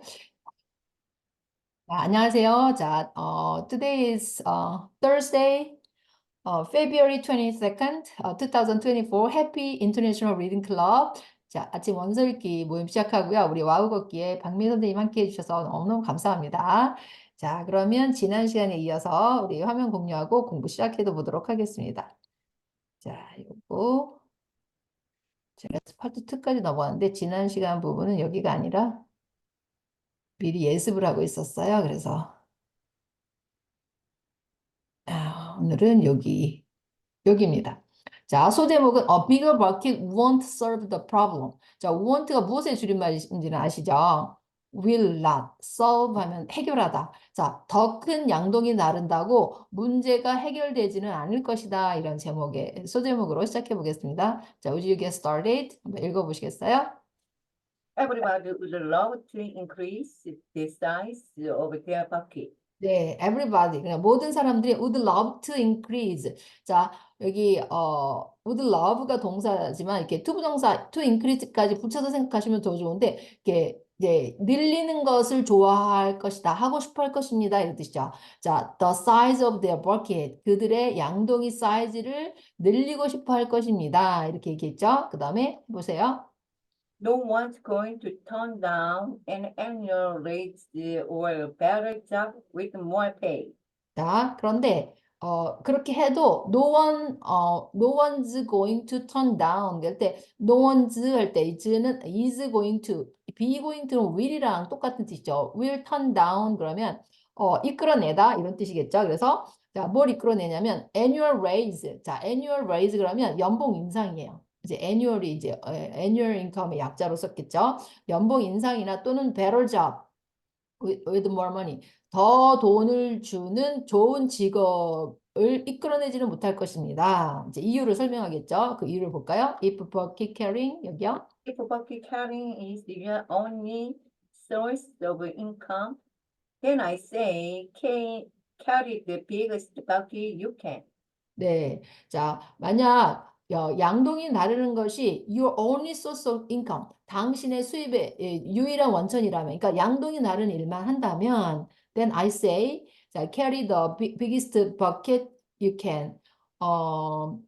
네. 자, 안녕하세요. 자, 어, today is uh, Thursday, uh, February 22nd, uh, 2024. Happy International Reading Club. 자, 아침 원서 읽기 모임 시작하고요. 우리 와우 걷기에 박민 선생님 함께 해주셔서 너무너무 감사합니다. 자, 그러면 지난 시간에 이어서 우리 화면 공유하고 공부 시작해 보도록 하겠습니다. 자, 요거 제가 파트 2까지 넘어왔는데 지난 시간 부분은 여기가 아니라 미리 예습을 하고 있었어요. 그래서 아, 오늘은 여기 여기입니다. 자, 소제목은 A bigger bucket won't solve the problem. 자, won't가 무엇의 줄임말인지는 아시죠? will not solve 하면 해결하다. 자, 더 큰 양동이 나른다고 문제가 해결되지는 않을 것이다. 이런 제목의 소제목으로 시작해 보겠습니다. 자, would you get started? 한번 읽어 보시겠어요? Everybody would love to increase the size of their bucket. 네, everybody. 그냥 모든 사람들이 would love to increase. 자, 여기 어 would love가 동사지만 이렇게 투부정사 to increase까지 붙여서 생각하시면 더 좋은데 이렇게 이제 늘리는 것을 좋아할 것이다. 하고 싶어 할 것입니다. 이런 뜻이죠. 자, the size of their bucket. 그들의 양동이 사이즈를 늘리고 싶어 할 것입니다. 이렇게 얘기했죠. 그다음에 보세요. No one's going to turn down an annual raise or a better job with more pay. 자, 그런데 어 그렇게 해도 no one 어 no one's going to turn down 그럴 때 no one's 할 때 is는 is going to be going to는 will이랑 똑같은 뜻이죠. will turn down 그러면 어 이끌어내다 이런 뜻이겠죠. 그래서 자, 뭘 이끌어내냐면 annual raise. 자, annual raise 그러면 연봉 인상이에요. 이제 annual이 이제 어, annual income의 약자로 썼겠죠. 연봉 인상이나 또는 better job with, more money. 더 돈을 주는 좋은 직업을 이끌어내지는 못할 것입니다. 이제 이유를 설명하겠죠. 그 이유를 볼까요? If bucket carrying 여기요. If bucket carrying is your only source of income, then I say ca- carry the biggest bucket you can. 네. 자, 만약 어, 양동이 나르는 것이 your only source of income, 당신의 수입의 예, 유일한 원천이라면, 그러니까 양동이 나르는 일만 한다면, then I say, 자, carry the bi- biggest bucket you can. 어,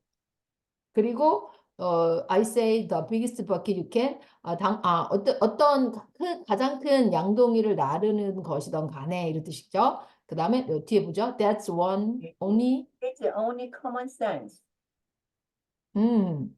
그리고 어, I say the biggest bucket you can. 아, 당, 아, 어떤 어떤 큰, 가장 큰 양동이를 나르는 것이던 간에 이런 뜻이죠. 그 다음에 뒤에 보죠. That's one only It's only common sense. 음.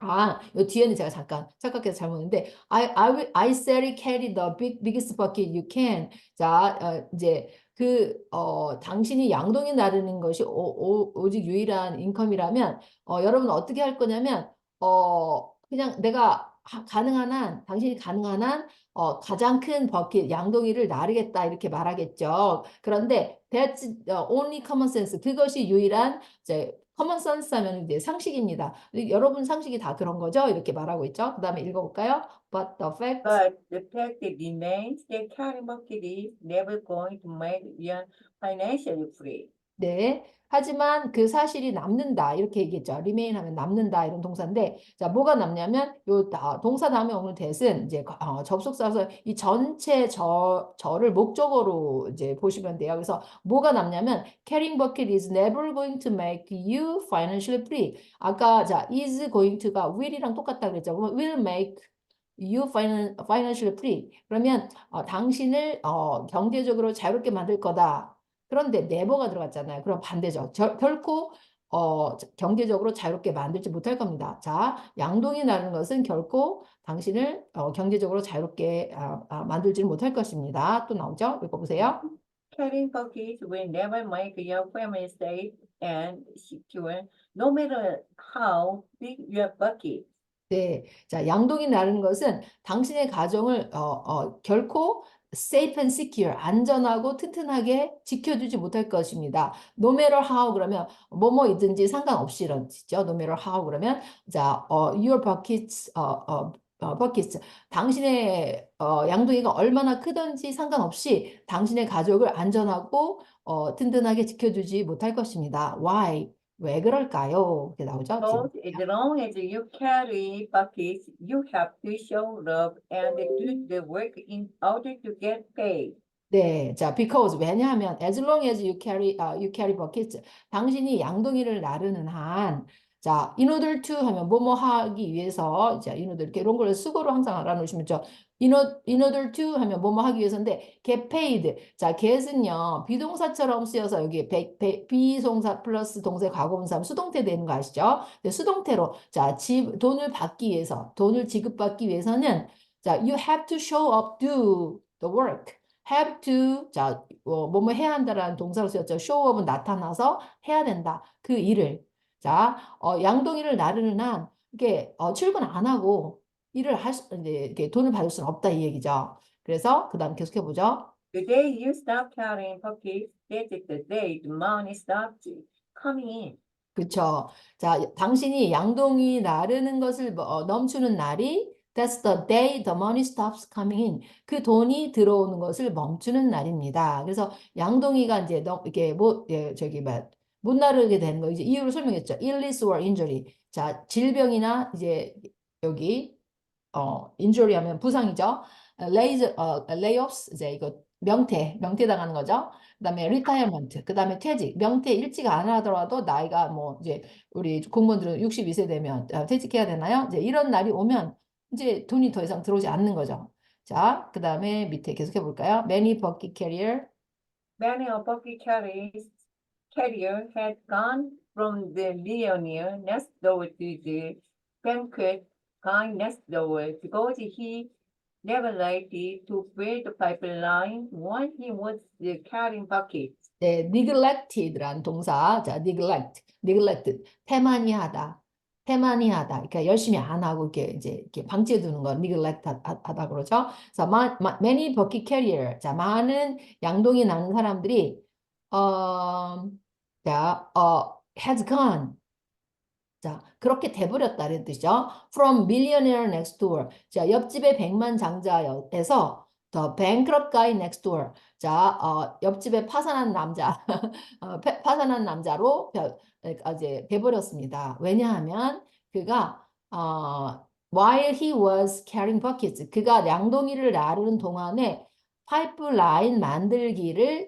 아, 요 뒤에는 제가 잠깐 착각해서 잘못했는데 I I will I say carry the big biggest bucket you can. 자, 어, 이제 그 어, 당신이 양동이 나르는 것이 오, 오, 오직 유일한 인컴이라면 어, 여러분 어떻게 할 거냐면 어, 그냥 내가 하- 가능한 한 당신이 가능한 한 어, 가장 큰 버킷 양동이를 나르겠다 이렇게 말하겠죠. 그런데 that's the only common sense. 그것이 유일한 이제 커먼 센스 하면 이제 상식입니다. 여러분 상식이 다 그런 거죠? 이렇게 말하고 있죠. 그 다음에 읽어볼까요? But the fact, But the fact remains that carrying bucket is never going to make you financially free. 네. 하지만 그 사실이 남는다. 이렇게 얘기했죠. remain 하면 남는다. 이런 동사인데, 자, 뭐가 남냐면, 요 다- 동사 다음에 오는 that은 이제 어, 접속사서 이 전체 저, 저를 목적어로 이제 보시면 돼요. 그래서 뭐가 남냐면, carrying bucket is never going to make you financially free. 아까 자, is going to가 will이랑 똑같다 그랬죠. 그러면 will make you finan- financially free. 그러면 어, 당신을 어, 경제적으로 자유롭게 만들 거다. 그런데 never가 들어갔잖아요. 그럼 반대죠. 저, 결코 어, 경제적으로 자유롭게 만들지 못할 겁니다. 자, 양동이 나는 것은 결코 당신을 어, 경제적으로 자유롭게 아, 아, 만들지는 못할 것입니다. 또 나오죠? 읽어보세요. Carrying buckets will never make your family safe and secure, no matter how big your bucket. 네, 자, 양동이 나는 것은 당신의 가정을 어, 어, 결코 safe and secure, 안전하고 튼튼하게 지켜주지 못할 것입니다. No matter how 그러면 뭐뭐이든지 상관없이 이런 뜻이죠. No matter how 그러면 자, 어, your buckets, 어, 어, 어, buckets, 당신의 어, 양동이가 얼마나 크든지 상관없이 당신의 가족을 안전하고 어, 든든하게 지켜주지 못할 것입니다. Why? 왜 그럴까요? 이렇게 나오죠. 지금. as long as you carry buckets, you have to show love and do the work in order to get paid. 네, 자, because 왜냐하면 as long as you carry 아, you carry buckets 당신이 양동이를 나르는 한 자, in order to 하면 뭐뭐 하기 위해서 자, in order 이렇게 이런 걸 수고로 항상 알아놓으시면 죠 in in order to 하면 뭐뭐 하기 위해서인데 get paid 자, get은요 비동사처럼 쓰여서 여기 배, 배, 비동사 플러스 동사 과거분사 수동태 되는 거 아시죠? 네, 수동태로 자, 지, 돈을 받기 위해서 돈을 지급받기 위해서는 자, you have to show up do the work have to 자, 어, 뭐뭐 해야 한다라는 동사로 쓰였죠. show up은 나타나서 해야 된다. 그 일을. 자, 어, 양동이를 나르는 한 이게 어, 출근 안 하고 일을 할 수, 이렇게 돈을 받을 수는 없다 이 얘기죠. 그래서 그다음 계속해 보죠. The day you stop carrying buckets, that is the day the money stops coming in. 그쵸. 자, 당신이 양동이 나르는 것을 뭐, 어, 넘추는 날이 That's the day the money stops coming in. 그 돈이 들어오는 것을 멈추는 날입니다. 그래서 양동이가 이제 너, 이게 뭐 예, 저기 뭐, 못 나르게 되는 거 이제 이유를 설명했죠. illness or injury. 자, 질병이나 이제 여기 어 injury 하면 부상이죠. lays 어 layoffs 이제 이거 명퇴 명퇴 당하는 거죠. 그다음에 retirement 그다음에 퇴직 명퇴 일찍 안 하더라도 나이가 뭐 이제 우리 공무원들은 62세 되면 어, 퇴직해야 되나요? 이제 이런 날이 오면 이제 돈이 더 이상 들어오지 않는 거죠. 자, 그다음에 밑에 계속해 볼까요? Many bucket carrier Many bucket carries, carrier had gone from the millionaire next door to the banquet guy next door because he neglected to build the pipeline when he was uh, carrying buckets. 네, neglected라는 동사, 자, neglect, neglect, 태만히 하다, 태만히 하다. 그러니까 열심히 안 하고 이렇게 이제 이렇게 방치해 두는 거 neglect 하- 하다 그러죠. ma- many bucket carrier, 자, 많은 양동이 나는 사람들이 어, 자, 어, has gone. 자, 그렇게 돼버렸다는 뜻이죠. From millionaire next door. 자, 옆집의 백만 장자에서 the bankrupt guy next door. 자, 어, 옆집에 파산한 남자, 어, 파- 파산한 남자로 벼- 어, 이제 돼버렸습니다. 왜냐하면 그가 어, while he was carrying buckets, 그가 양동이를 나르는 동안에 파이프라인 만들기를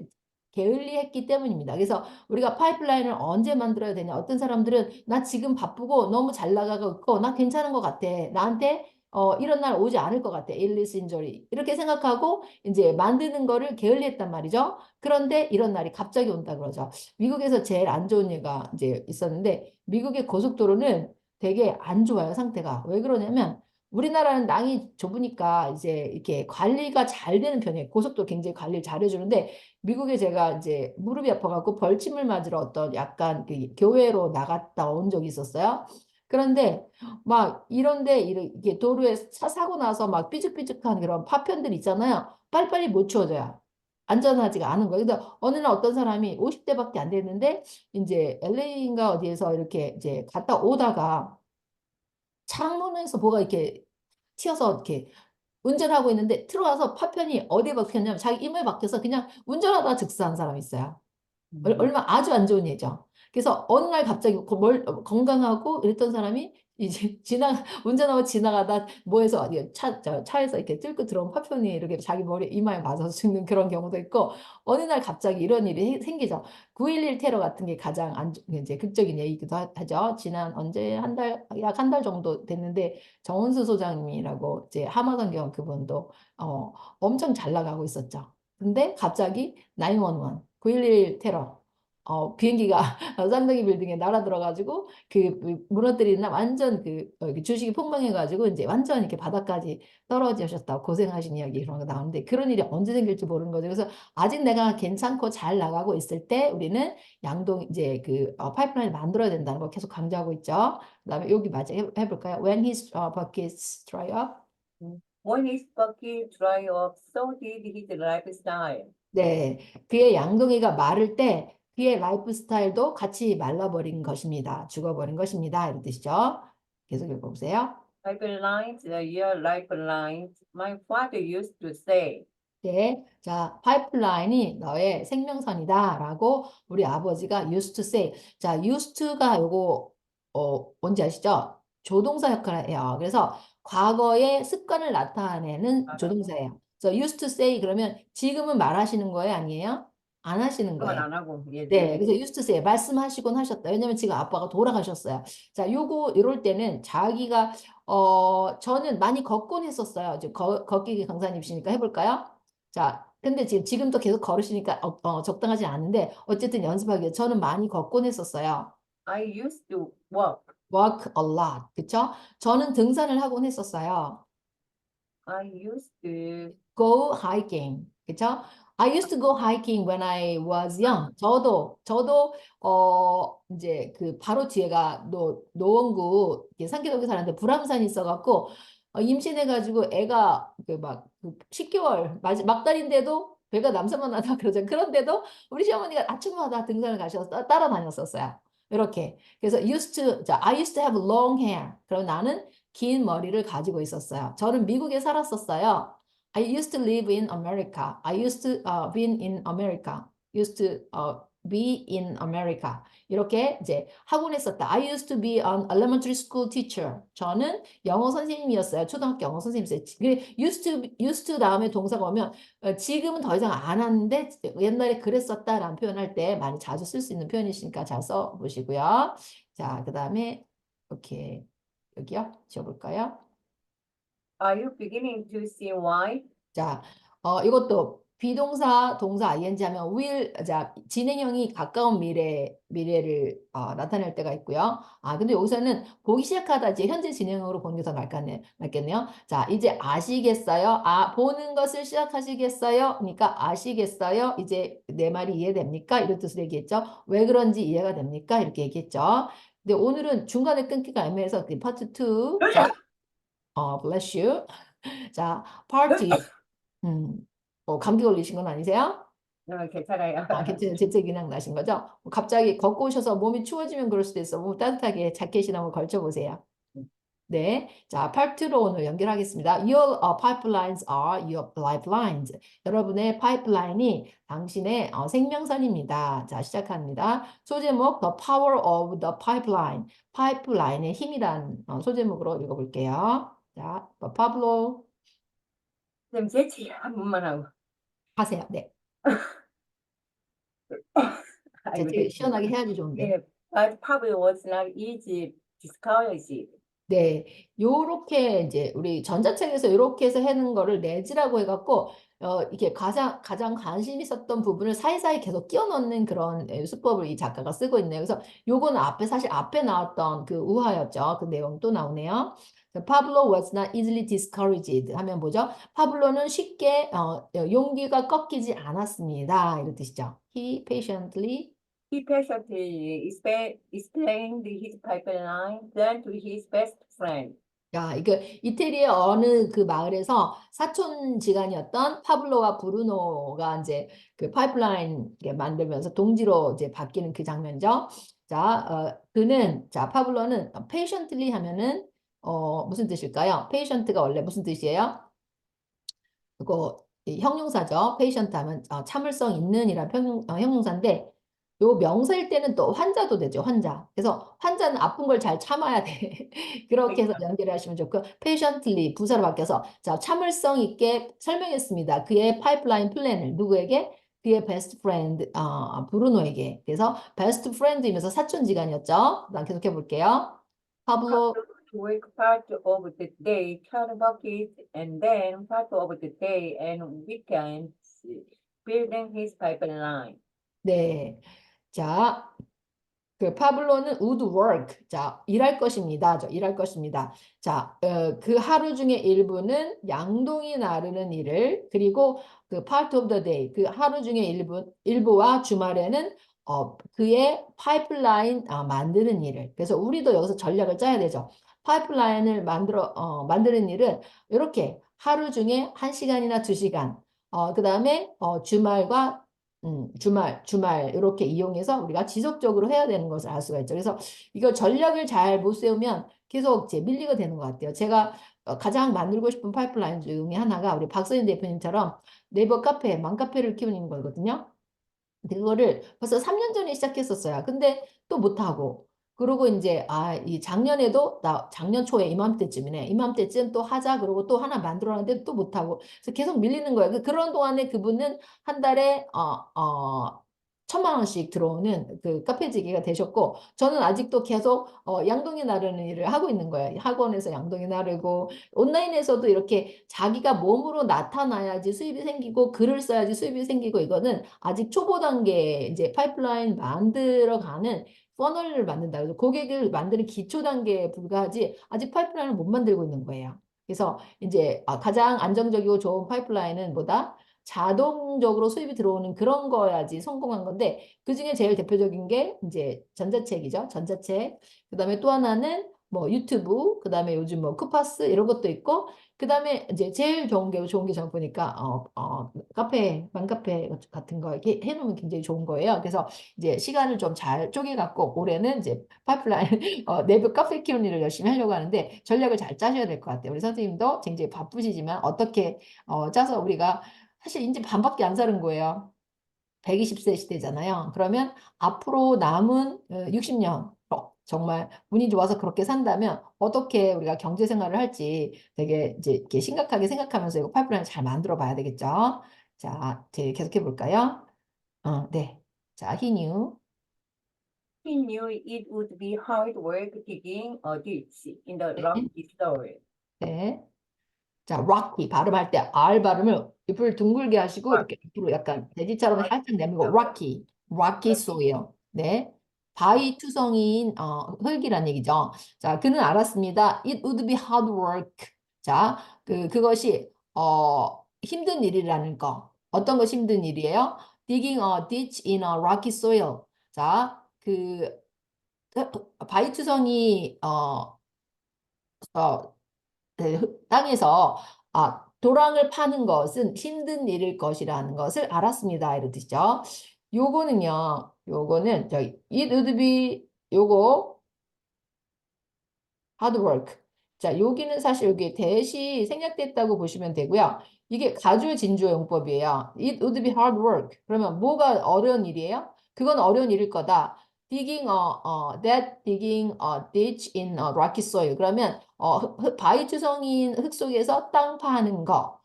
게을리했기 때문입니다. 그래서 우리가 파이프라인을 언제 만들어야 되냐? 어떤 사람들은 나 지금 바쁘고 너무 잘 나가고 있고 나 괜찮은 것 같아. 나한테 어, 이런 날 오지 않을 것 같아. 일리스 인저리. 이렇게 생각하고 이제 만드는 거를 게을리했단 말이죠. 그런데 이런 날이 갑자기 온다 그러죠. 미국에서 제일 안 좋은 예가 이제 있었는데 미국의 고속도로는 되게 안 좋아요, 상태가. 왜 그러냐면 우리나라는 땅이 좁으니까 이제 이렇게 관리가 잘 되는 편이에요. 고속도로 굉장히 관리를 잘 해주는데 미국에 제가 이제 무릎이 아파갖고 벌침을 맞으러 어떤 약간 그 교회로 나갔다 온 적이 있었어요. 그런데 막 이런데 이렇게 도로에 차 사고 나서 막 삐죽삐죽한 그런 파편들 있잖아요. 빨리빨리 못 치워져요. 안전하지가 않은 거예요. 근데 어느 날 어떤 사람이 50대밖에 안 됐는데 이제 LA인가 어디에서 이렇게 이제 갔다 오다가 창문에서 뭐가 이렇게 튀어서 이렇게 운전하고 있는데 들어와서 파편이 어디에 박혔냐면 자기 이마에 박혀서 그냥 운전하다가 즉사한 사람이 있어요. 얼- 얼마 아주 안 좋은 예죠. 그래서 어느 날 갑자기 건강하고 이랬던 사람이 이제 지나 운전하고 지나가다 뭐해서 이게 차 저, 차에서 이렇게 뚫고 들어온 파편이 이렇게 자기 머리 이마에 맞아서 죽는 그런 경우도 있고 어느 날 갑자기 이런 일이 해- 생기죠. 9.11 테러 같은 게 가장 안 좋- 이제 극적인 하- 하죠. 지난 언제 한 달 약 한 달 정도 됐는데 정은수 소장님이라고 이제 하마성경 그분도 어 엄청 잘 나가고 있었죠. 근데 갑자기 911 9.11 테러 어, 비행기가 쌍둥이 빌딩에 날아 들어가지고 그그 무너뜨리는 날 완전 그 어, 주식이 폭망해가지고 이제 완전 이렇게 바닥까지 떨어지셨다고 고생하신 이야기 그런 거 나오는데 그런 일이 언제 생길지 모르는 거죠. 그래서 아직 내가 괜찮고 잘 나가고 있을 때 우리는 양동 이제 그 어, 파이프라인을 만들어야 된다는 걸 계속 강조하고 있죠. 그다음에 여기 맞아 해, 해볼까요? When his uh, buckets dry up. When his bucket dry up, so did his lifestyle. 네, 그의 양동이가 마를 때 그의 라이프 스타일도 같이 말라버린 것입니다. 죽어버린 것입니다. 이런 뜻이죠. 계속 읽어보세요. Pipelines, uh, your lifelines, my father used to say. 네, 자, 파이프라인이 너의 생명선이다라고 우리 아버지가 used to say. 자, used to가 요거 어, 뭔지 아시죠? 조동사 역할을 해요. 그래서 과거의 습관을 나타내는 맞아요. 조동사예요. 그래서 used to say 그러면 지금은 말하시는 거예요, 아니에요? 안 하시는 거예요. 안 하고 예, 네, 그래서 used to say 말씀하시곤 하셨다. 왜냐면 지금 아빠가 돌아가셨어요. 자, 요거 이럴 때는 자기가 어 저는 많이 걷곤 했었어요. 이제 거, 걷기 강사님이시니까 해볼까요? 자, 근데 지금 지금도 계속 걸으시니까 어, 어, 적당하지 않은데 어쨌든 연습하기 위해 저는 많이 걷곤 했었어요. I used to walk. Walk a lot, 그쵸? 저는 등산을 하곤 했었어요. I used to go hiking. 그쵸? I used to go hiking when I was young. 저도, 저도, 어, 이제 그 바로 뒤에가 노, 노원구 산기동에 사는데 불암산이 있어갖고, 어, 임신해가지고 애가 그막 그 10개월, 막, 막달인데도 배가 남산만 나다 그러죠. 그런데도 우리 시어머니가 아침마다 등산을 가셔서 따- 따라다녔었어요. 이렇게. 그래서 used to, 자, I used to have long hair. 그럼 나는 긴 머리를 가지고 있었어요. 저는 미국에 살았었어요. I used to live in America. I used to uh, be in America. Used to uh, be in America. 이렇게 이제 하곤 했었다. I used to be an elementary school teacher. 저는 영어 선생님이었어요. 초등학교 영어 선생님이었어요. 그 used to, used to 다음에 동사가 오면 어, 지금은 더 이상 안 하는데 옛날에 그랬었다라는 표현할 때 많이 자주 쓸 수 있는 표현이시니까 잘 써보시고요. 자, 그 다음에 이렇게 여기요. 지워볼까요? Are you beginning to see why? 자, 어, 이것도 비동사, 동사, ing 하면 will, 자, 진행형이 가까운 미래, 미래를 어, 나타낼 때가 있고요. 아, 근데 여기서는 보기 시작하다 이제 현재 진행형으로 보는 게 더 낫겠네, 낫겠네요. 자, 이제 아시겠어요? 아, 보는 것을 시작하시겠어요? 그러니까 아시겠어요? 이제 내 말이 이해됩니까? 이런 뜻으로 얘기했죠. 왜 그런지 이해가 됩니까? 이렇게 얘기했죠. 근데 오늘은 중간에 끊기가 애매해서 그 파트 2. 자, 어, bless you. 자, 2. 음, 뭐 감기 걸리신 건 아니세요? 어, 괜찮아요. 아, 괜찮아요. 재채 그냥 나신 거죠? 뭐 갑자기 걷고 오셔서 몸이 추워지면 그럴 수도 있어. 몸 따뜻하게 자켓이나 뭐 걸쳐보세요. 네, 자, 파트로 오늘 연결하겠습니다. Your uh, pipelines are your lifelines. 여러분의 파이프라인이 당신의 어, 생명선입니다. 자, 시작합니다. 소제목 The power of the pipeline. 파이프라인의 힘이란 어, 소제목으로 읽어볼게요. 자, 파블로 좀 재치 한 번만 하고. 하세요. 네, 아이고, 재채 시원하게 해야지 좋은데. 예, but probably was not easy discouraged. 네, 요렇게 이제 우리 전자책에서 요렇게 해서 하는 거를 내지라고 해갖고 어 이게 가장 가장 관심 있었던 부분을 사이사이 계속 끼워 넣는 그런 예, 수법을 이 작가가 쓰고 있네요. 그래서 요거는 앞에 사실 앞에 나왔던 그 우화였죠. 그 내용 또 나오네요. 파블로 was not easily discouraged 하면 뭐죠? 파블로는 쉽게 어, 용기가 꺾이지 않았습니다. 이런 뜻이죠. He patiently He patiently explained his pipeline plan to his best friend. 야, 이거 이태리의 어느 그 마을에서 사촌지간이었던 파블로와 브루노가 이제 그 파이프라인 만들면서 동지로 이제 바뀌는 그 장면이죠. 자, 어, 그는 자 파블로는 patiently 하면은 어 무슨 뜻일까요? patient가 원래 무슨 뜻이에요? 그거 이 형용사죠. patient 하면 어, 참을성 있는 이란 평, 어, 형용사인데 요 명사일 때는 또 환자도 되죠. 환자. 그래서 환자는 아픈 걸 잘 참아야 돼. 그렇게 해서 연결을 하시면 좋고 patiently 부사로 바뀌어서 자 참을성 있게 설명했습니다. 그의 파이프라인 플랜을 누구에게? 그의 베스트 프렌드 어, 브루노에게. 그래서 베스트 프렌드이면서 사촌지간이었죠. 그다음 계속해 볼게요. 파블로 work part of the day, carry buckets, and then part of the day and weekends building his pipeline. 네. 자, 그 파블로는 would work. 자, 일할 것입니다. 저 일할 것입니다. 자, 어, 그 하루 중에 일부는 양동이 나르는 일을 그리고 그 part of the day 그 하루 중에 일부 일부와 주말에는 어, 그의 파이프라인 아, 만드는 일을. 그래서 우리도 여기서 전략을 짜야 되죠. 파이프라인을 만들어 어, 만드는 일은 이렇게 하루 중에 한 시간이나 두 시간. 어, 그 다음에 어, 주말과 음, 주말, 주말 이렇게 이용해서 우리가 지속적으로 해야 되는 것을 알 수가 있죠. 그래서 이거 전략을 잘 못 세우면 계속 이제 밀리게 되는 것 같아요. 제가 어, 가장 만들고 싶은 파이프라인 중에 하나가 우리 박서인 대표님처럼 네이버 카페, 맘카페를 키우는 거거든요. 그거를 벌써 3년 전에 시작했었어요. 근데 또 못하고. 그러고 이제, 아, 이 작년에도, 나 작년 초에 이맘때쯤이네. 이맘때쯤 또 하자. 그러고 또 하나 만들어놨는데 또 못하고. 그래서 계속 밀리는 거예요. 그- 그런 동안에 그분은 한 달에, 어, 어, 천만 원씩 들어오는 그 카페지기가 되셨고, 저는 아직도 계속, 어, 양동이 나르는 일을 하고 있는 거예요. 학원에서 양동이 나르고, 온라인에서도 이렇게 자기가 몸으로 나타나야지 수입이 생기고, 글을 써야지 수입이 생기고, 이거는 아직 초보 단계 이제 파이프라인 만들어가는 퍼널을 만든다. 그래서 고객을 만드는 기초 단계에 불과하지 아직 파이프라인을 못 만들고 있는 거예요. 그래서 이제 아, 가장 안정적이고 좋은 파이프라인은 뭐다? 자동적으로 수입이 들어오는 그런 거야지 성공한 건데 그 중에 제일 대표적인 게 이제 전자책이죠. 전자책. 그다음에 또 하나는 뭐 유튜브, 그다음에 요즘 뭐 쿠파스 이런 것도 있고 그 다음에 이제 제일 좋은 게 좋은 게 저는 보니까 어, 어 카페, 맘카페 같은 거 이렇게 해놓으면 굉장히 좋은 거예요. 그래서 이제 시간을 좀 잘 쪼개갖고 올해는 이제 파이프라인 어, 내부 카페 키우는 일을 열심히 하려고 하는데 전략을 잘 짜셔야 될 것 같아요. 우리 선생님도 굉장히 바쁘시지만 어떻게 어, 짜서 우리가 사실 이제 반밖에 안 사는 거예요. 120세 시대잖아요. 그러면 앞으로 남은 60년 어, 정말 운이 좋아서 그렇게 산다면 어떻게 우리가 경제 생활을 할지 되게 이제 이렇게 심각하게 생각하면서 이거 파이프라인 잘 만들어 봐야 되겠죠. 자, 이제 계속해 볼까요? 어, 네. 자, he knew. He knew it would be hard work digging a ditch in the rocky soil. 네. 자, rocky 발음할 때 R 발음을 입을 둥글게 하시고 이렇게 앞으로 약간 돼지처럼 살짝 내밀고 rocky, rocky soil. 네. 바위 투성이인 어, 흙이란 얘기죠. 자, 그는 알았습니다. It would be hard work. 자, 그 그것이 어 힘든 일이라는 거. 어떤 것이 힘든 일이에요? Digging a ditch in a rocky soil. 자, 그 바위 투성이 어, 어 네, 땅에서 아, 도랑을 파는 것은 힘든 일일 것이라는 것을 알았습니다. 이런 뜻이죠. 요거는요. 요거는 저기 it would be 요거 hard work. 자, 여기는 사실 여기 대시 생략됐다고 보시면 되고요. 이게 가주 진주어 용법이에요. It would be hard work. 그러면 뭐가 어려운 일이에요? 그건 어려운 일일 거다. digging a, 어, that digging a ditch in a rocky soil. 그러면 어, 바위 투성이인 흙 속에서 땅 파는 거.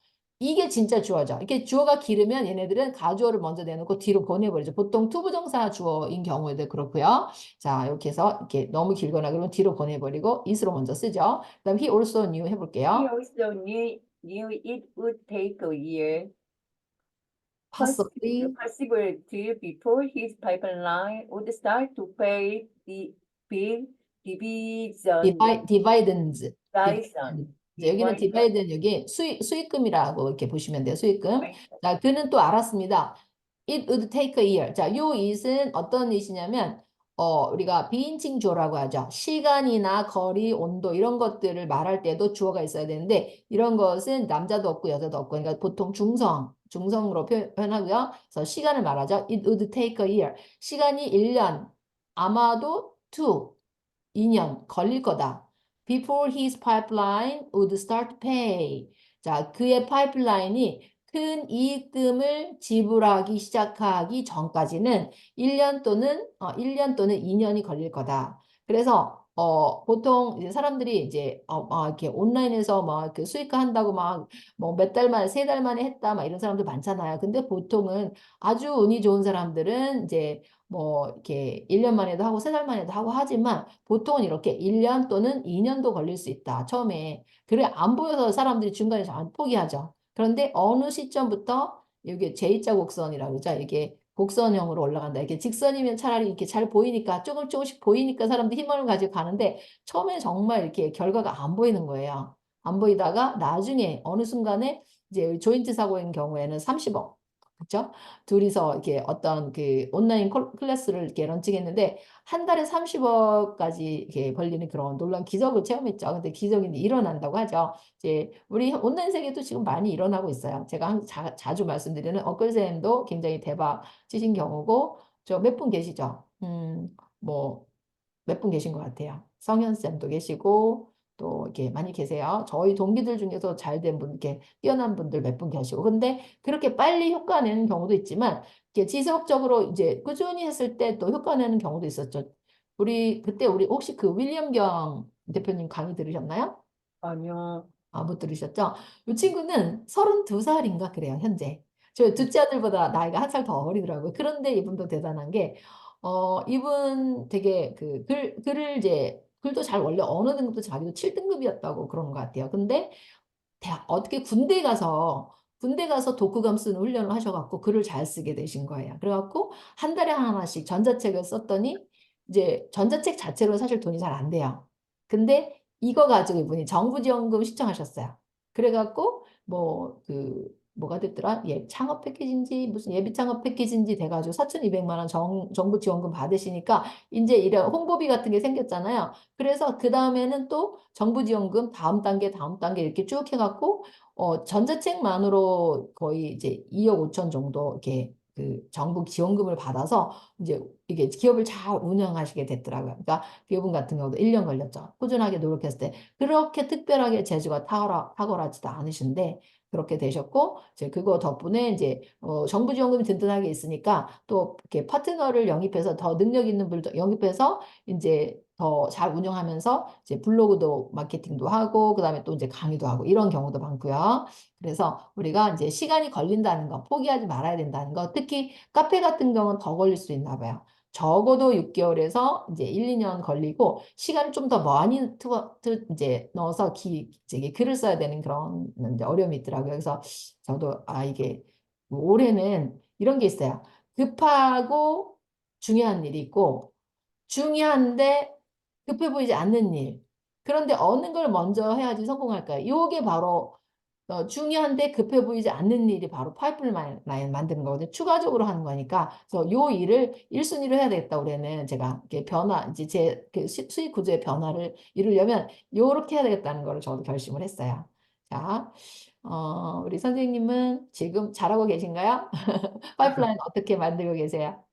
이게 진짜 주어죠. 이렇게 주어가 길으면 얘네들은 가주어를 먼저 내놓고 뒤로 보내버리죠. 보통 투부정사 주어인 경우에도 그렇고요. 자, 이렇게 해서 이렇게 너무 길거나 그러면 뒤로 보내버리고 it으로 먼저 쓰죠. 그 다음 he also knew He 해볼게요. also knew, knew it would take a year possibly possibility before his pipeline would start to pay the bill division. divide, dividends. division. 이제 여기는. 디바이드는 여기 수익, 수익금이라고 이렇게 보시면 돼요. 수익금. 네. 자, 그는 또 알았습니다. It would take a year. 자, 요 it은 어떤 it이냐면, 어, 우리가 비인칭 주어라고 하죠. 시간이나 거리, 온도 이런 것들을 말할 때도 주어가 있어야 되는데, 이런 것은 남자도 없고 여자도 없고, 그러니까 보통 중성, 중성으로 표- 표현하고요. 그래서 시간을 말하죠. It would take a year. 시간이 1년, 아마도 2, 2년 걸릴 거다. Before his pipeline would start pay. 자, 그의 파이프라인이 큰 이익금을 지불하기 시작하기 전까지는 1년 또는 어, 1년 또는 2년이 걸릴 거다. 그래서 어, 보통 이제 사람들이 이제 어, 어, 이렇게 온라인에서 막 그 수익화 한다고 막 뭐 몇 달 만에 세 달 만에 했다 막 이런 사람들 많잖아요. 근데 보통은 아주 운이 좋은 사람들은 이제 뭐 이렇게 1년 만에도 하고 세 달 만에도 하고 하지만 보통은 이렇게 1년 또는 2년도 걸릴 수 있다. 처음에. 그래 안 보여서 사람들이 중간에서 안 포기하죠. 그런데 어느 시점부터 여기 J자 곡선이라고 그러죠. 이게 곡선형으로 올라간다. 이게 직선이면 차라리 이렇게 잘 보이니까 조금 조금씩 보이니까 사람들이 희망을 가지고 가는데 처음에 정말 이렇게 결과가 안 보이는 거예요. 안 보이다가 나중에 어느 순간에 이제 조인트 사고인 경우에는 30억. 그렇죠? 둘이서 이렇게 어떤 그 온라인 콜- 클래스를 이렇게 런칭했는데 한 달에 30억까지 이렇게 벌리는 그런 놀라운 기적을 체험했죠. 근데 기적이 일어난다고 하죠. 이제 우리 온라인 세계도 지금 많이 일어나고 있어요. 제가 한, 자, 자주 말씀드리는 어글쌤도 굉장히 대박 치신 경우고 저 몇 분 계시죠? 음, 뭐 몇 분 계신 것 같아요. 성현쌤도 계시고 또 이렇게 많이 계세요. 저희 동기들 중에서 잘 된 분, 이렇게 뛰어난 분들 몇 분 계시고. 근데 그렇게 빨리 효과 내는 경우도 있지만, 이렇게 지속적으로 이제 꾸준히 했을 때 또 효과 내는 경우도 있었죠. 우리, 그때 우리 혹시 그 윌리엄 경 대표님 강의 들으셨나요? 아니요. 아, 못 들으셨죠? 이 친구는 32살인가 그래요, 현재. 저 둘째 아들보다 나이가 한 살 더 어리더라고요. 그런데 이분도 대단한 게, 어, 이분 되게 그 글, 글을 이제, 글도 잘 원래 어느 등급도 자기도 7등급이었다고 그런 것 같아요. 근데 대학, 어떻게 군대 가서, 군대 가서 독후감 쓰는 훈련을 하셔갖고 글을 잘 쓰게 되신 거예요. 그래갖고 한 달에 하나씩 전자책을 썼더니 이제 전자책 자체로 사실 돈이 잘 안 돼요. 근데 이거 가지고 이분이 정부지원금 신청하셨어요. 그래갖고 뭐 그 뭐가 됐더라? 예, 창업 패키지인지 무슨 예비 창업 패키지인지 돼가지고 4,200만 원 정, 정부 지원금 받으시니까 이제 이런 홍보비 같은 게 생겼잖아요. 그래서 그 다음에는 또 정부 지원금 다음 단계 다음 단계 이렇게 쭉 해갖고 어, 전자책만으로 거의 이제 2억 5천 정도 이렇게 그 정부 지원금을 받아서 이제 이게 기업을 잘 운영하시게 됐더라고요. 그러니까 기업은 같은 경우도 1년 걸렸죠. 꾸준하게 노력했을 때 그렇게 특별하게 재주가 탁월하, 탁월하지도 않으신데 그렇게 되셨고 이제 그거 덕분에 이제 어, 정부 지원금이 든든하게 있으니까 또 이렇게 파트너를 영입해서 더 능력 있는 분들 영입해서 이제 더 잘 운영하면서 이제 블로그도 마케팅도 하고 그다음에 또 이제 강의도 하고 이런 경우도 많고요. 그래서 우리가 이제 시간이 걸린다는 거 포기하지 말아야 된다는 거 특히 카페 같은 경우는 더 걸릴 수 있나 봐요. 적어도 6개월에서 이제 1, 2년 걸리고 시간을 좀 더 많이 투어, 투, 이제 넣어서 기, 이제 글을 써야 되는 그런 어려움이 있더라고요. 그래서 저도 아 이게 뭐 올해는 이런 게 있어요. 급하고 중요한 일이 있고 중요한데 급해 보이지 않는 일. 그런데 어느 걸 먼저 해야지 성공할까요? 요게 바로 어, 중요한데 급해 보이지 않는 일이 바로 파이프라인 만드는 거거든요. 추가적으로 하는 거니까. 그래서 요 일을 1순위로 해야 되겠다. 올해는 제가 이렇게 변화, 이제 제그 수익 구조의 변화를 이루려면 요렇게 해야 되겠다는 거를 저도 결심을 했어요. 자, 어, 우리 선생님은 지금 잘하고 계신가요? 파이프라인 어떻게 만들고 계세요?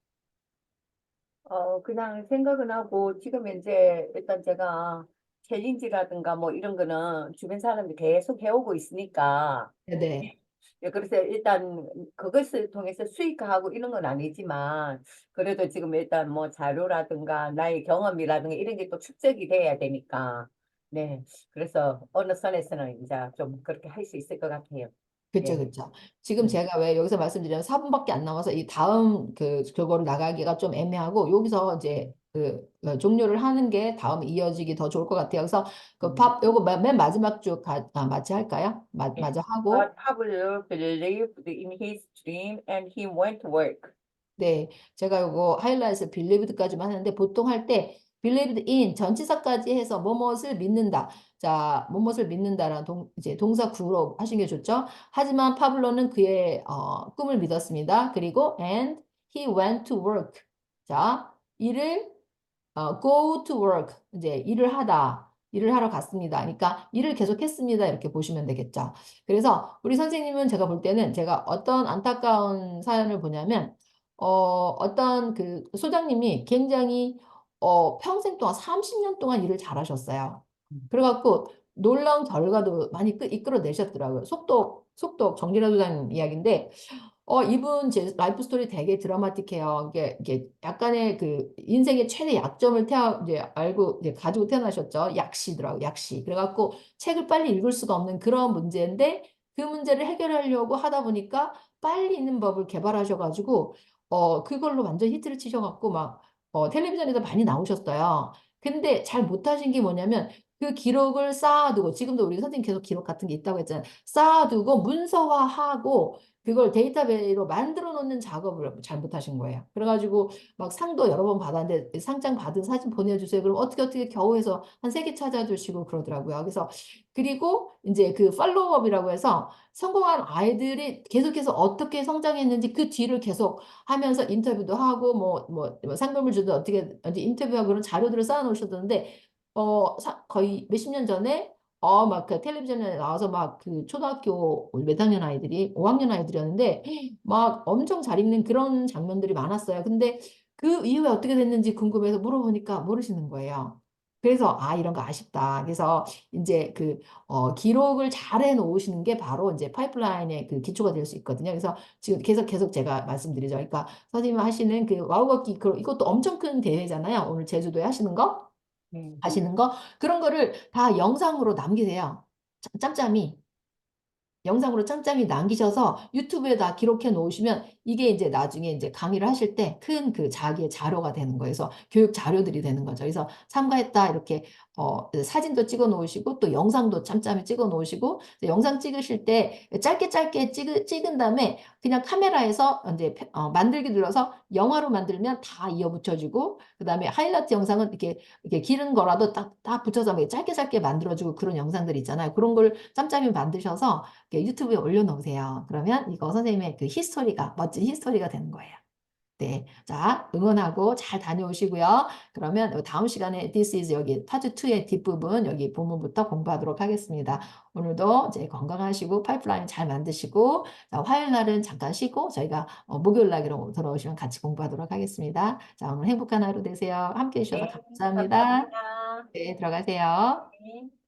어, 그냥 생각은 하고 지금 이제 일단 제가 챌린지라든가 뭐 이런 거는 주변 사람들이 계속 해오고 있으니까 네네. 예, 그래서 일단 그것을 통해서 수익화하고 이런 건 아니지만 그래도 지금 일단 뭐 자료라든가 나의 경험이라든가 이런 게 또 축적이 돼야 되니까 네 그래서 어느 선에서는 이제 좀 그렇게 할 수 있을 것 같아요. 그쵸, 예. 그쵸. 지금 음. 제가 왜 여기서 말씀드리면 4분밖에 안 남아서 이 다음 그 그거를 나가기가 좀 애매하고 여기서 이제 그 어, 종료를 하는 게 다음 이어지기 더 좋을 것 같아요. 그래서 그 음. 밥 요거 맨, 맨 마지막 쭉 가, 아, 마치 할까요? 마, 예. 마저 하고 But Pablo believed in his dream and he went to work. 네, 제가 요거 하이라이트 빌리브드까지만 하는데 보통 할 때 believed in 전치사까지 해서 뭐뭇을 믿는다. 자, 뭐뭇을 믿는다라는 동, 이제 동사 구로 하시는 게 좋죠. 하지만 파블로는 그의 어, 꿈을 믿었습니다. 그리고 and he went to work. 자, 일을 어, go to work. 이제 일을 하다. 일을 하러 갔습니다. 그러니까 일을 계속했습니다. 이렇게 보시면 되겠죠. 그래서 우리 선생님은 제가 볼 때는 제가 어떤 안타까운 사연을 보냐면 어, 어떤 그 소장님이 굉장히 어, 평생 동안 30년 동안 일을 잘하셨어요. 그래갖고 놀라운 결과도 많이 끄- 이끌어내셨더라고요. 속독, 속독 정진아 소장님 이야기인데 어, 이분 제 라이프 스토리 되게 드라마틱해요. 이게, 이게 약간의 그 인생의 최대 약점을 태어, 이제 알고, 이제 가지고 태어나셨죠. 약시더라고, 약시. 그래갖고 책을 빨리 읽을 수가 없는 그런 문제인데 그 문제를 해결하려고 하다 보니까 빨리 읽는 법을 개발하셔가지고, 어, 그걸로 완전 히트를 치셔갖고 막, 어, 텔레비전에도 많이 나오셨어요. 근데 잘 못하신 게 뭐냐면 그 기록을 쌓아두고, 지금도 우리 선생님 계속 기록 같은 게 있다고 했잖아요. 쌓아두고 문서화하고, 그걸 데이터베이로 만들어 놓는 작업을 잘못하신 거예요. 그래가지고 막 상도 여러 번 받았는데 상장 받은 사진 보내주세요. 그럼 어떻게 어떻게 겨우 해서 한 세 개 찾아주시고 그러더라고요. 그래서 그리고 이제 그 팔로우업이라고 해서 성공한 아이들이 계속해서 어떻게 성장했는지 그 뒤를 계속 하면서 인터뷰도 하고 뭐, 뭐, 뭐 상금을 주든 어떻게 인터뷰하고 그런 자료들을 쌓아 놓으셨던데 어, 사, 거의 몇십 년 전에 어, 막 그 텔레비전에 나와서 막 그 초등학교 몇 학년 아이들이 5학년 아이들이었는데 막 엄청 잘 읽는 그런 장면들이 많았어요. 근데 그 이후에 어떻게 됐는지 궁금해서 물어보니까 모르시는 거예요. 그래서 아 이런 거 아쉽다. 그래서 이제 그 어, 기록을 잘 해놓으시는 게 바로 이제 파이프라인의 그 기초가 될 수 있거든요. 그래서 지금 계속 계속 제가 말씀드리죠. 그러니까 선생님 하시는 그 와우 걷기 그 이것도 엄청 큰 대회잖아요. 오늘 제주도에 하시는 거 네. 하시는 거 그런 거를 다 영상으로 남기세요. 짬- 짬짬이 영상으로 짬짬이 남기셔서 유튜브에다 기록해 놓으시면 이게 이제 나중에 이제 강의를 하실 때 큰 그 자기의 자료가 되는 거예요. 그래서 교육 자료들이 되는 거죠. 그래서 참가했다 이렇게 어, 사진도 찍어 놓으시고 또 영상도 짬짬이 찍어 놓으시고 영상 찍으실 때 짧게 짧게 찍, 찍은 다음에 그냥 카메라에서 이제 어, 만들기 눌러서 영화로 만들면 다 이어 붙여주고 그 다음에 하이라이트 영상은 이렇게 이렇게 기른 거라도 딱, 딱 붙여서 뭐 짧게 짧게 만들어주고 그런 영상들 있잖아요. 그런 걸 짬짬이 만드셔서 유튜브에 올려놓으세요. 그러면 이거 선생님의 그 히스토리가 멋진 히스토리가 되는 거예요. 네, 자 응원하고 잘 다녀오시고요. 그러면 다음 시간에 This is 여기 파트 2의 뒷부분 여기 본문부터 공부하도록 하겠습니다. 오늘도 이제 건강하시고 파이프라인 잘 만드시고 자, 화요일 날은 잠깐 쉬고 저희가 어, 목요일 날 그럼 돌아오시면 같이 공부하도록 하겠습니다. 자 오늘 행복한 하루 되세요. 함께 해 주셔서 네, 감사합니다. 감사합니다. 네, 들어가세요. 네.